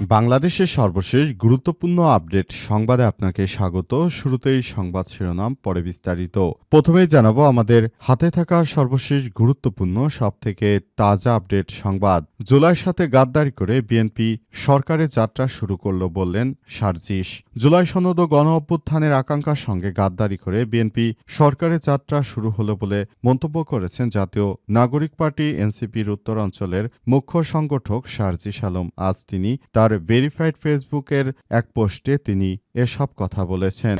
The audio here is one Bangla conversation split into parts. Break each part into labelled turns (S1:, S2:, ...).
S1: বাংলাদেশের সর্বশেষ গুরুত্বপূর্ণ আপডেট সংবাদে আপনাকে স্বাগত। শুরুতেই সংবাদ শিরোনাম, পরে বিস্তারিত। প্রথমেই জানাব আমাদের হাতে থাকা সর্বশেষ গুরুত্বপূর্ণ, সবথেকে তাজা আপডেট সংবাদ। জুলাই সাথে গাদ্দারি করে বিএনপি সরকারের যাত্রা শুরু করল বললেন সার্জিস। জুলাই সনদ ও গণ অভ্যুত্থানের আকাঙ্ক্ষার সঙ্গে গাদ্দারি করে বিএনপি সরকারের যাত্রা শুরু হলো বলে মন্তব্য করেছেন জাতীয় নাগরিক পার্টি এনসিপির উত্তরাঞ্চলের মুখ্য সংগঠক সার্জিস আলম। আজ তিনি তার ভেরিফাইড ফেসবুকের এক পোস্টে তিনি এসব কথা বলেছেন।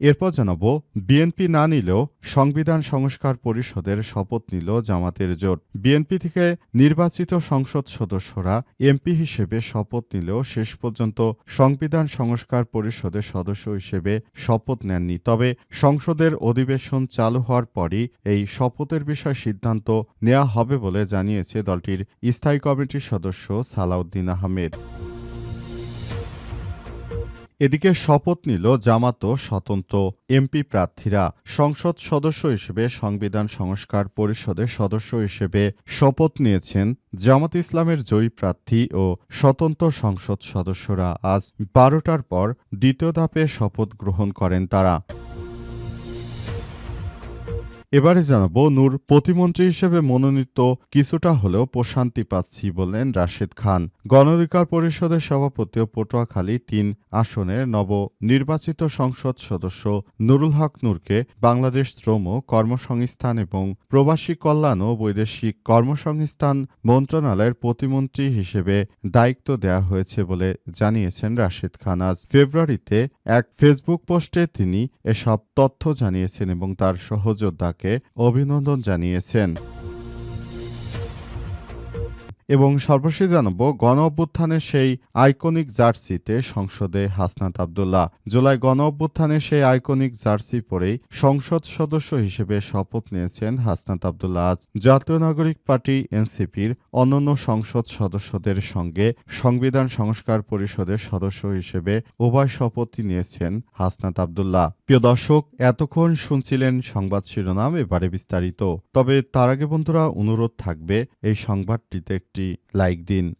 S1: এরপর জানাব, বিএনপি না নিলেও সংবিধান সংস্কার পরিষদের শপথ নিল জামাতের জোট। বিএনপি থেকে নির্বাচিত সংসদ সদস্যরা এমপি হিসেবে শপথ নিলেও শেষ পর্যন্ত সংবিধান সংস্কার পরিষদের সদস্য হিসেবে শপথ নেননি। তবে সংসদের অধিবেশন চালু হওয়ার পরই এই শপথের বিষয় সিদ্ধান্ত নেওয়া হবে বলে জানিয়েছে দলটির স্থায়ী কমিটির সদস্য সালাউদ্দিন আহমেদ। এদিকে শপথ নিল জামাত ও স্বতন্ত্র এমপি প্রার্থীরা। সংসদ সদস্য হিসেবে সংবিধান সংস্কার পরিষদের সদস্য হিসেবে শপথ নিয়েছেন জামাত ইসলামের জয়ী প্রার্থী ও স্বতন্ত্র সংসদ সদস্যরা। আজ বারোটার পর দ্বিতীয় ধাপে শপথ গ্রহণ করেন তারা। এবারে জানাব, নূর, প্রতিমন্ত্রী হিসেবে মনোনীত কিছুটা হলেও প্রশান্তি পাচ্ছি বললেন রাশেদ খান। গণধিকার পরিষদের সভাপতি ও পটুয়াখালী তিন আসনের নব নির্বাচিত সংসদ সদস্য নুরুল হক নূরকে বাংলাদেশ শ্রম কর্মসংস্থান এবং প্রবাসী কল্যাণ ও বৈদেশিক কর্মসংস্থান মন্ত্রণালয়ের প্রতিমন্ত্রী হিসেবে দায়িত্ব দেওয়া হয়েছে বলে জানিয়েছেন রাশেদ খান। আজ ফেব্রুয়ারিতে এক ফেসবুক পোস্টে তিনি এসব তথ্য জানিয়েছেন এবং তার সহযোদ্ধাকে অভিনন্দন জানিয়েছেন। এবং সর্বশেষ জানাব গণ অভ্যুত্থানের সেই আইকনিক জার্সিতে সংসদে হাসনাত আবদুল্লাহ। জুলাই গণ অভ্যুত্থানের সেই আইকনিক জার্সি পরেই সংসদ সদস্য হিসেবে শপথ নিয়েছেন হাসনাত আবদুল্লাহ। আজ জাতীয় নাগরিক পার্টি এনসিপির অন্যান্য সংসদ সদস্যদের সঙ্গে সংবিধান সংস্কার পরিষদের সদস্য হিসেবে উভয় শপথই নিয়েছেন হাসনাত আবদুল্লাহ। প্রিয় দর্শক, এতক্ষণ শুনছিলেন সংবাদ শিরোনাম, এবারে বিস্তারিত। তবে তার আগে বন্ধুরা, অনুরোধ থাকবে, এই সংবাদটিতে লাইক দিন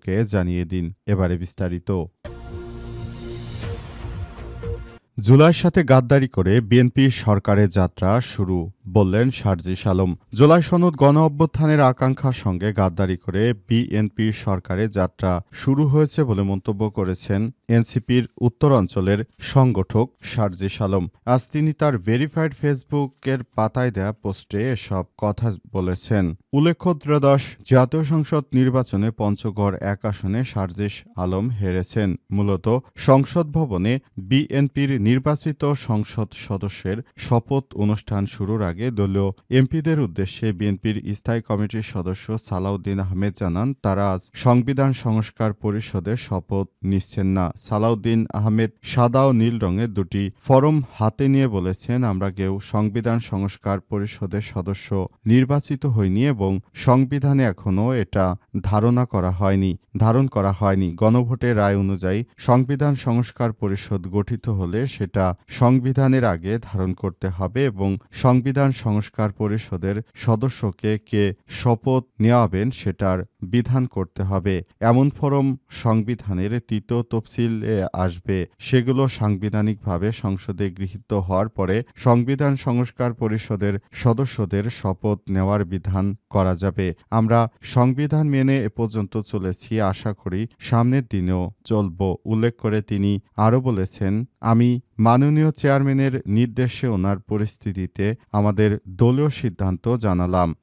S1: বিশ্বকে জানিয়ে দিন এবারে বিস্তারিত। জুলাইয়ের সাথে গাদ্দারি করে বিএনপি সরকারের যাত্রা শুরু। বললেন সার্জিস আলম জুলাই সনদ গণ অভ্যুত্থানের আকাঙ্ক্ষার সঙ্গে গাদ্দারি করে বিএনপি সরকারের যাত্রা শুরু হয়েছে বলে মন্তব্য করেছেন এনসিপির উত্তরাঞ্চলের সংগঠক সার্জিস আলম আজ তিনি তার ভেরিফাইড ফেসবুকের পাতায় দেয়া পোস্টে এসব কথা বলেছেন। উল্লেখ্য, ত্রয়োদশ জাতীয় সংসদ নির্বাচনে পঞ্চগড় এক আসনে সার্জিস আলম হেরেছেন। মূলত সংসদ ভবনে বিএনপির নির্বাচিত সংসদ সদস্যের শপথ অনুষ্ঠান শুরুর আগে দলীয় এমপিদের উদ্দেশ্যে বিএনপির স্থায়ী কমিটির সদস্য সালাউদ্দিন আহমেদ জানান, তারা আজ সংবিধান সংস্কার পরিষদের শপথ নিচ্ছেন না। সালাউদ্দিন আহমেদ সাদা ও নীল রঙের দুটি ফরম হাতে নিয়ে বলেছেন, আমরা কেউ সংবিধান সংস্কার পরিষদের সদস্য নির্বাচিত হইনি এবং সংবিধানে এখনও এটা ধারণা করা হয়নি, ধারণ করা হয়নি। গণভোটের রায় অনুযায়ী সংবিধান সংস্কার পরিষদ গঠিত হলে সেটা সংবিধানের আগে ধারণ করতে হবে এবং সংবিধান সংস্কার পরিষদের সদস্যকে কে শপথ নেওয়াবেন সেটার বিধান করতে হবে। এমন ফরম সংবিধানের তৃতীয় তফসিলে আসবে। সেগুলো সাংবিধানিকভাবে সংসদে গৃহীত হওয়ার পরে সংবিধান সংস্কার পরিষদের সদস্যদের শপথ নেওয়ার বিধান করা যাবে। আমরা সংবিধান মেনে এ পর্যন্ত চলেছি, আশা করি সামনের দিনেও চলব। উল্লেখ করে তিনি আরও বলেছেন আমি মাননীয় চেয়ারম্যানের নির্দেশে ওনার পরিস্থিতিতে আমাদের দলীয় সিদ্ধান্ত জানালাম।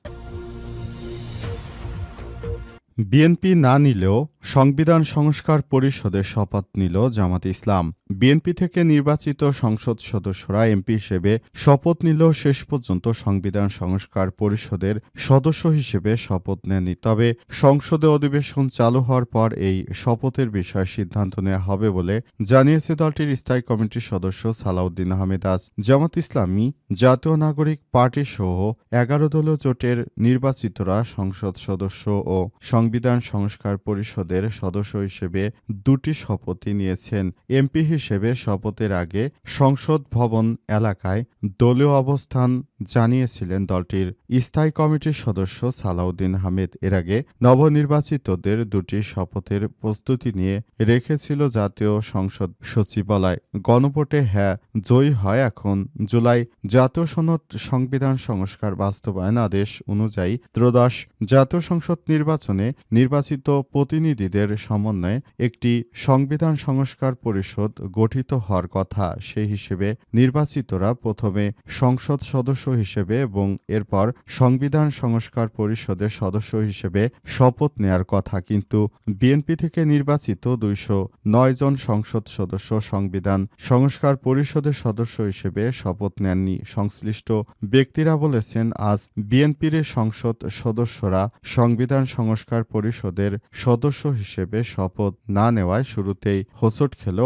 S1: বিএনপি না নিলেও সংবিধান সংস্কার পরিষদে শপথ নিল জামাত ইসলাম। বিএনপি থেকে নির্বাচিত সংসদ সদস্যরা এমপি হিসেবে শপথ নিলেও শেষ পর্যন্ত সংবিধান সংস্কার পরিষদের সদস্য হিসেবে শপথ নেননি। তবে সংসদে অধিবেশন চালু হওয়ার পর এই শপথের বিষয়ে সিদ্ধান্ত নেওয়া হবে বলে জানিয়েছে দলটির স্থায়ী কমিটির সদস্য সালাউদ্দিন আহমেদ আজ। জামাত ইসলামী, জাতীয় নাগরিক পার্টি সহ এগারো দলীয় জোটের নির্বাচিতরা সংসদ সদস্য ও সংবিধান সংস্কার পরিষদের সদস্য হিসেবে দুটি শপথই নিয়েছেন। এমপি হিসেবে শপথের আগে সংসদ ভবন এলাকায় দলীয় অবস্থান জানিয়েছিলেন দলটির স্থায়ী কমিটির সদস্য সালাউদ্দিন হামিদ এর আগে নবনির্বাচিতদের দুটি শপথের প্রস্তুতি নিয়ে রেখেছিল জাতীয় সংসদ সচিবালয়। গণভোটে হ্যাঁ জয়ী হয় এখন জুলাই। জাতীয় সনদ সংবিধান সংস্কার বাস্তবায়ন আদেশ অনুযায়ী ত্রয়োদশ জাতীয় সংসদ নির্বাচনে নির্বাচিত প্রতিনিধিদের সমন্বয়ে একটি সংবিধান সংস্কার পরিষদ গঠিত হওয়ার কথা, সেই হিসেবে নির্বাচিতরা প্রথমে সংসদ সদস্য হিসেবে এবং এরপর সংবিধান সংস্কার পরিষদের সদস্য হিসেবে শপথ নেয়ার কথা। কিন্তু বিএনপি থেকে নির্বাচিত দুইশো নয় জন সংসদ সদস্য সংবিধান সংস্কার পরিষদের সদস্য হিসেবে শপথ নেননি। সংশ্লিষ্ট ব্যক্তিরা বলেছেন, আজ বিএনপির সংসদ সদস্যরা সংবিধান সংস্কার পরিষদের সদস্য হিসেবে শপথ না নেওয়ায় শুরুতেই হোঁচট খেল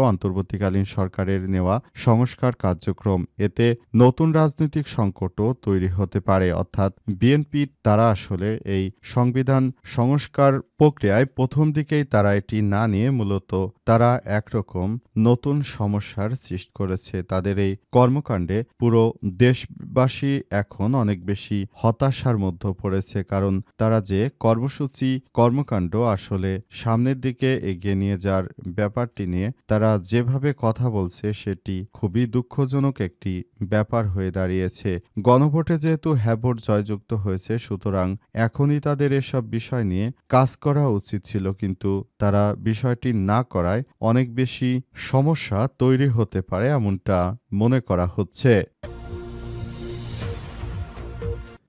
S1: অন্তর্বর্তীকালীন সরকারের নেওয়া সংস্কার কার্যক্রম। এতে নতুন রাজনৈতিক সংকটও তৈরি হতে পারে। অর্থাৎ বিএনপি তারা আসলে এই সংবিধান সংস্কার প্রক্রিয়ায় প্রথম দিকেই তারা এটি না নিয়ে মূলত তারা একরকম নতুন সমস্যার সৃষ্টি করেছে। তাদের এই কর্মকাণ্ডে পুরো দেশবাসী এখন অনেক বেশি হতাশার মধ্যে পড়েছে। কারণ তারা যে কর্মসূচি, কর্মকাণ্ড আসলে সামনের দিকে এগিয়ে নিয়ে যাওয়ার ব্যাপারটি নিয়ে তারা যেভাবে কথা বলছে, সেটি খুবই দুঃখজনক একটি ব্যাপার হয়ে দাঁড়িয়েছে। গণভোটে যেহেতু হ্যাভোট জয়যুক্ত হয়েছে, সুতরাং এখনই তাদের এসব বিষয় নিয়ে কাজ করা উচিত ছিল, কিন্তু তারা বিষয়টি না করায় অনেক বেশি সমস্যা তৈরি হতে পারে, এমনটা মনে করা হচ্ছে।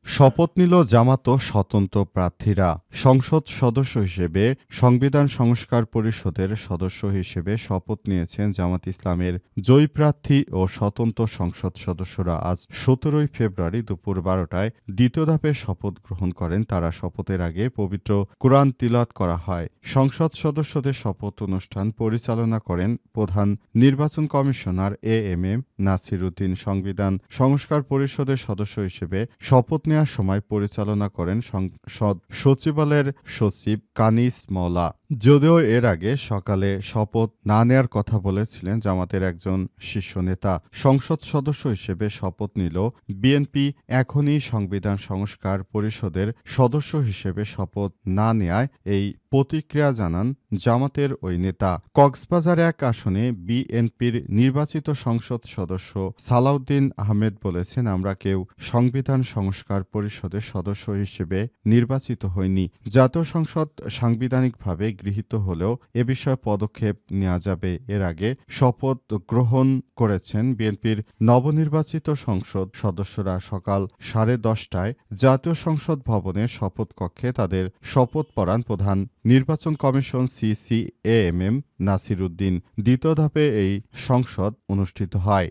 S1: শপথ নিল জামাত স্বতন্ত্র প্রার্থীরা। সংসদ সদস্য হিসেবে সংবিধান সংস্কার পরিষদের সদস্য হিসেবে শপথ নিয়েছেন জামাত ইসলামের জয়ী প্রার্থী ও স্বতন্ত্র সংসদ সদস্যরা। আজ সতেরোই ফেব্রুয়ারি দুপুর বারোটায় দ্বিতীয় ধাপে শপথ গ্রহণ করেন তারা। শপথের আগে পবিত্র কোরআন তিলাত করা হয়। সংসদ সদস্যদের শপথ অনুষ্ঠান পরিচালনা করেন প্রধান নির্বাচন commissioner A M M Nasir Uddin সংবিধান সংস্কার পরিষদের সদস্য হিসেবে শপথ নেওয়ার সময় পরিচালনা করেন সংসদ সচিবালয়ের সচিব কানিস মওলা। যদিও এর আগে সকালে শপথ না নেয়ার কথা বলেছিলেন জামাতের একজন শীর্ষ নেতা। সংসদ সদস্য হিসেবে শপথ নিল বিএনপি, এখনই সংবিধান সংস্কার পরিষদের সদস্য হিসেবে শপথ না নেয়ায় এই প্রতিক্রিয়া জানান জামাতের ওই নেতা। কক্সবাজার এক আসনে বিএনপির নির্বাচিত সংসদ সদস্য সালাউদ্দিন আহমেদ বলেছেন, আমরা কেউ সংবিধান সংস্কার পরিষদের সদস্য হিসেবে নির্বাচিত হয়নি জাতীয় সংসদ সাংবিধানিকভাবে গৃহীত হলেও এ বিষয়ে পদক্ষেপ নেওয়া যাবে। এর আগে শপথ গ্রহণ করেছেন বিএনপির নবনির্বাচিত সংসদ সদস্যরা সকাল সাড়ে দশটায়। জাতীয় সংসদ ভবনের শপথ কক্ষে তাদের শপথ পড়ান প্রধান নির্বাচন commission C C A M M Nasir Uddin দ্বিতীয় ধাপে এই সংসদ অনুষ্ঠিত হয়।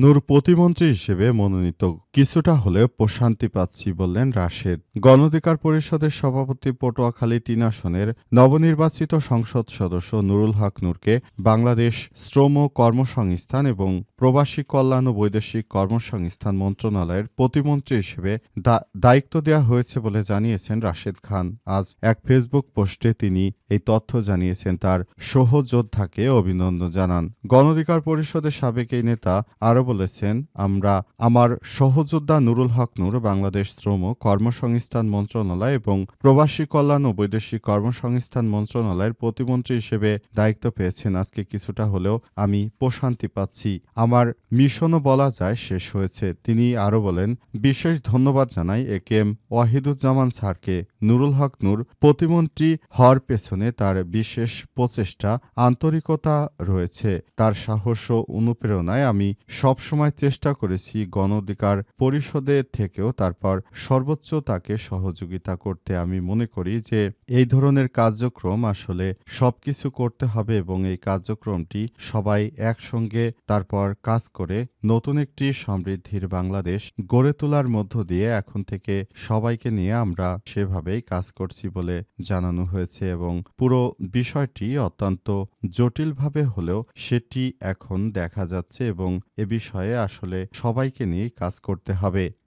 S1: নূর প্রতিমন্ত্রী হিসেবে মনোনীত কিছুটা হলেও প্রশান্তি পাচ্ছি বললেন রাশেদ। গণধিকার পরিষদের সভাপতি পটুয়াখালী তিন আসনের নবনির্বাচিত সংসদ সদস্য নুরুল হক নূরকে বাংলাদেশ শ্রম ও কর্মসংস্থান এবং প্রবাসী কল্যাণ ও বৈদেশিক কর্মসংস্থান মন্ত্রণালয়ের প্রতিমন্ত্রী হিসেবে দায়িত্ব দেওয়া হয়েছে বলে জানিয়েছেন রাশেদ খান। আজ এক ফেসবুক পোস্টে তিনি এই তথ্য জানিয়েছেন, তার সহযোদ্ধাকে অভিনন্দন জানান। গণধিকার পরিষদের সাবেক এই নেতা আরও বলেছেন, আমরা আমার সহযোদ্ধা নুরুল হক নূর, বাংলাদেশ শ্রম কর্মসংস্থান মন্ত্রণালয় এবং প্রবাসী কল্যাণ ও বৈদেশিক কর্মসংস্থান মন্ত্রণালয়ের প্রতিমন্ত্রী হিসেবে দায়িত্ব পেয়েছেন। আজকে কিছুটা হলেও আমি প্রশান্তি পাচ্ছি। আমার মিশনও বলা যায় শেষ হয়েছে। তিনি আরও বলেন, বিশেষ ধন্যবাদ জানাই এ কে এম ওয়াহিদুজ্জামান স্যারকে। নুরুল হক নূর প্রতিমন্ত্রী হওয়ার পেছনে তার বিশেষ প্রচেষ্টা, আন্তরিকতা রয়েছে। তার সাহস ও অনুপ্রেরণায় আমি সবসময় চেষ্টা করেছি গণ অধিকার পরিষদে থেকেও, তারপর সর্বোচ্চ তাকে সহযোগিতা করতে। আমি মনে করি যে, এই ধরনের কার্যক্রম আসলে সবকিছু করতে হবে এবং এই কার্যক্রমটি সবাই একসঙ্গে তারপর কাজ করে নতুন একটি সমৃদ্ধির বাংলাদেশ গড়ে তোলার মধ্য দিয়ে এখন থেকে সবাইকে নিয়ে আমরা সেভাবেই কাজ করছি বলে জানানো হয়েছে এবং পুরো বিষয়টি অত্যন্ত জটিলভাবে হলেও সেটি এখন দেখা যাচ্ছে এবং এ বিষয়ে আসলে সবাইকে নিয়ে কাজ করতে হবে।